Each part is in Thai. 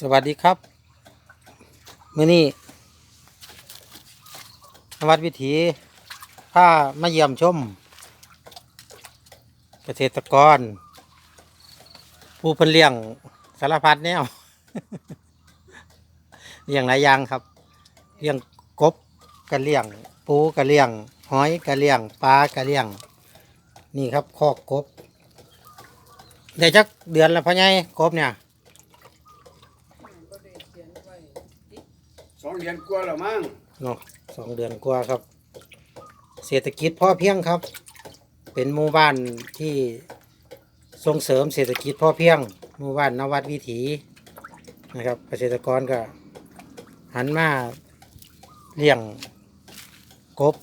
สวัสดีครับมื่อนี้นวัดวิถีถ้ามาเยี่ยมชม เกษตรกร ผู้เพิ่นเลี้ยงสารพัดแนวเลี้ยงหลายอย่างครับเลี้ยงกบก็เลี้ยง ปูก็เลี้ยง หอยก็เลี้ยงปลาก็เลี้ยง นี่ครับคอกกบได้จักเดือนแล้วพ่อใหญ่กบเนี่ย สองเดือนกว่าแล้วมั้งเนาะสองเดือนกว่าครับ เศรษฐกิจพ่อเพียงครับ เป็นหมู่บ้านที่ส่งเสริมเศรษฐกิจพ่อเพียงหมู่บ้านนวัดวิถีนะครับ เกษตรกรก็ หันมาเลี้ยงกบ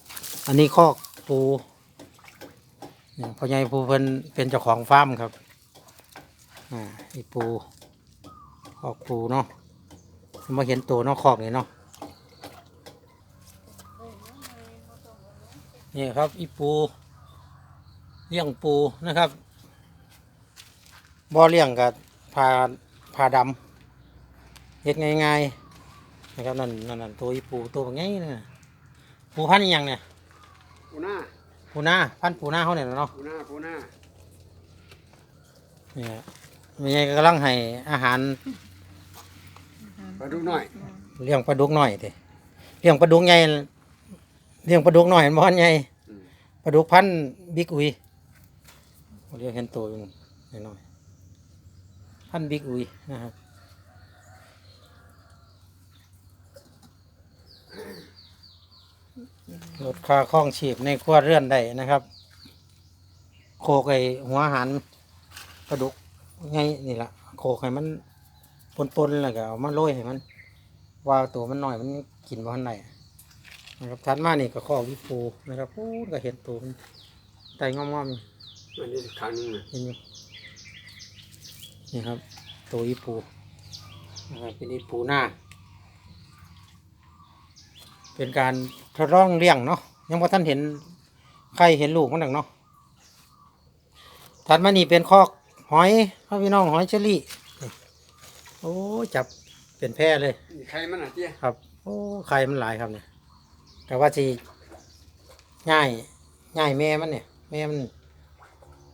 อันนี้คอกปูเนี่ยพ่อใหญ่ปูเพิ่นเป็นเจ้าของฟาร์มครับอ่าอีปูคอกปูเนาะมาเห็นตัวเนาะคอกนี่เนาะ นี่ครับอีปูเลี้ยงปูนะครับบ่อเลี้ยงกับพาพาดำเฮ็ดง่ายๆนะครับนั่นนั่นนั่นตัวอีปูตัวง่ายนะปูพันธุ์อิหยังเนี่ยปูหน้าปูนาพันธุ์ปูนาเขาเนี่ยเนาะปูหน้าปูหน้าเนี่ยมีไงกำลังให้อาหารปลาดุกหน่อยเลี้ยงปลาดุกหน่อยเด้เลี้ยงปลาดุกใหญ่ เลี้ยงปลาดุกหน่อยบ่อนใหญ่อืม ปลาดุกพันธุ์บิ๊กอุยเรียกเห็นตัวอยู่น้อยๆพันธุ์บิ๊กอุยนะครับลดค่าคล้องชีพในครัวเรือนได้นะครับ โคกไอหัวอาหารปลาดุกไงนี่ละโคกให้มันปนๆแล้วก็เอามาโรยให้มัน ว่าตัวมันหน่อยมันกินบ่ทันไห นนะครับทัดมานี่ก็ข้อวิปูนะครับพูดก็เห็นตัวมันไตงอมๆอันนี้ครั้งหนึงนะเห็นอยู่นี่ครับ ตัวอีปูนะครับเป็นอีปูหน้า เป็นการทดลองเลี้ยงเนาะยังพอท่านเห็นใครเห็นลูกมันหนังเนาะถัดมานี่เป็นคอกหอยพ่อพี่น้องหอยเชอรี่นี่โอ้จับเป็นแพร่เลยนี่ใครมันอะเจ๊ครับ โอ้ไข่มันหลายครับเนี่ย แต่ว่าสิง่ายง่ายแม่มันเนี่ยแม่มัน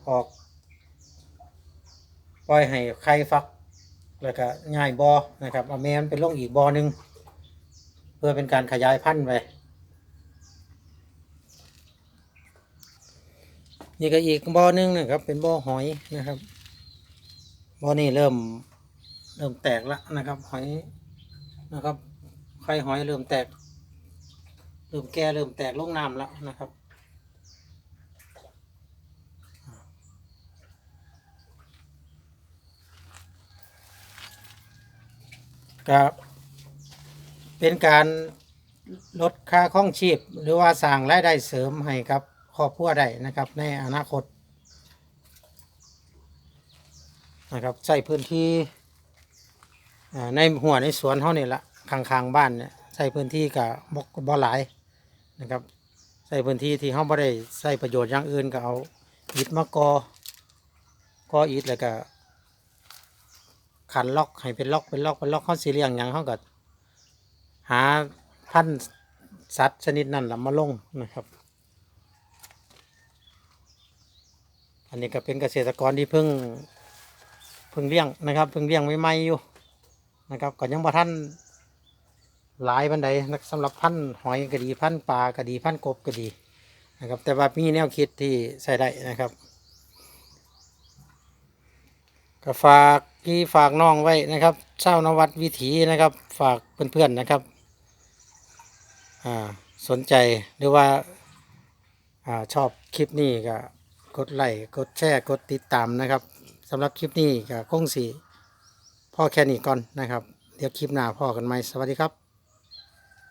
ออกปล่อยให้ไข่ฟัก แล้วก็ง่ายบอนะครับเอาแม่มันไปลงอีกบอหนึ่งเพื่อเป็นการขยายพันธุ์ไปนี่ก็อีกบอหนึ่งนะครับ เป็นบอหอยนะครับบอนี่เริ่มเริ่มแตกแล้วนะครับ หอยนะครับไข่หอยเริ่มแตก เริ่มแก่เริ่มแตกลงน้ำแล้วนะครับก็เป็นการลดค่าข้องชีพ หรือว่าสร้างรายได้เสริมให้กับครอบครัวได้นะครับ ในอนาคตนะครับใช้พื้นที่ในหัวในสวนเขานี่ยละข้างๆบ้านเนี่ย ใช้พื้นที่กับบกบ่หลายนะครับใช้พื้นที่ที่เขาบ่ได้ใช้ประโยชน์อย่างอื่นก็เอาอิฐมากอกออิฐแล้วก็ขันล็อกให้เป็นล็อกเป็นล็อกเป็นล็อกเขาสีเลียงหยังเขาก็หาพันสัตว์ชนิดนั้นละมาลงนะครับ อันนี้ก็เป็นเกษตรกรที่เพิ่งเพิ่งเลี้ยงนะครับเพิ่งเลี้ยงใหม่ๆอยู่นะครับก็ยังบ่ท่าน หลายบันไดนะสำหรับพันหอยก็ดีพันปลาก็ดีพันกบก็ดีนะครับ แต่ว่ามีแนวคิดที่ใส่ได้นะครับก็ฝากพี่ฝากน้องไว้นะครับเช้านวัดวิถีนะครับ ฝากเพื่อนๆนะครับอ่าสนใจหรือว่าอ่าชอบคลิปนี้ก็กดไลค์กดแชร์กดติดตามนะครับสำหรับคลิปนี้ก็คงสีพ่อแค่นี้ก่อนนะครับ เดี๋ยวคลิปหน้าพ่อกันไหมสวัสดีครับ